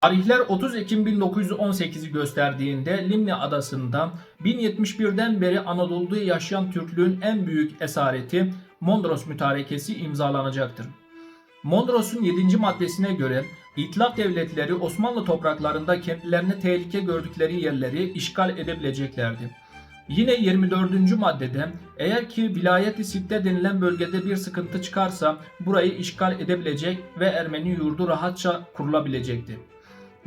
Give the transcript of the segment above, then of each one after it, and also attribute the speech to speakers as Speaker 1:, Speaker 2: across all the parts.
Speaker 1: Tarihler 30 Ekim 1918'i gösterdiğinde Limni Adası'nda 1071'den beri Anadolu'da yaşayan Türklüğün en büyük esareti Mondros Mütarekesi imzalanacaktır. Mondros'un 7. maddesine göre İtilaf devletleri Osmanlı topraklarında kendilerine tehlike gördükleri yerleri işgal edebileceklerdi. Yine 24. maddede eğer ki vilayet-i Sitte denilen bölgede bir sıkıntı çıkarsa burayı işgal edebilecek ve Ermeni yurdu rahatça kurulabilecekti.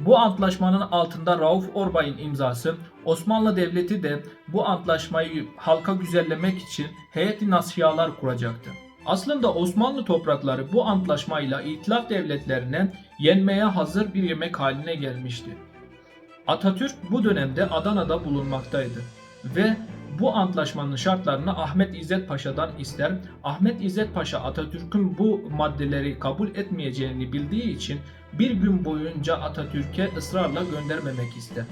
Speaker 1: Bu antlaşmanın altında Rauf Orbay'ın imzası, Osmanlı Devleti de bu antlaşmayı halka güzellemek için heyeti nasihalar kuracaktı. Aslında Osmanlı toprakları bu antlaşmayla İtilaf devletlerine yenmeye hazır bir yemek haline gelmişti. Atatürk bu dönemde Adana'da bulunmaktaydı ve bu antlaşmanın şartlarını Ahmet İzzet Paşa'dan ister. Ahmet İzzet Paşa Atatürk'ün bu maddeleri kabul etmeyeceğini bildiği için bir gün boyunca Atatürk'e ısrarla göndermemek ister.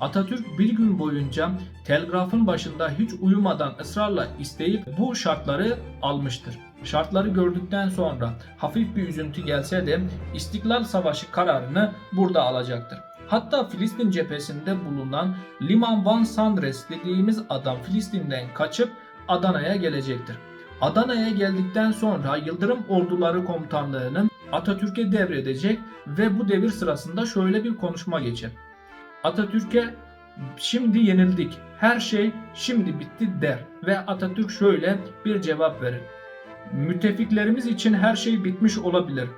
Speaker 1: Atatürk bir gün boyunca telgrafın başında hiç uyumadan ısrarla isteyip bu şartları almıştır. Şartları gördükten sonra hafif bir üzüntü gelse de İstiklal Savaşı kararını burada alacaktır. Hatta Filistin cephesinde bulunan Liman Van Sandres dediğimiz adam Filistin'den kaçıp Adana'ya gelecektir. Adana'ya geldikten sonra Yıldırım Orduları Komutanlığı'nı Atatürk'e devredecek ve bu devir sırasında şöyle bir konuşma geçer. Atatürk'e şimdi yenildik, her şey şimdi bitti der ve Atatürk şöyle bir cevap verir. Müttefiklerimiz için her şey bitmiş olabilir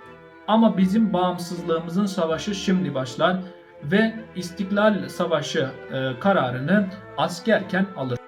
Speaker 1: ama bizim bağımsızlığımızın savaşı şimdi başlar ve İstiklal Savaşı e, kararını askerken alır.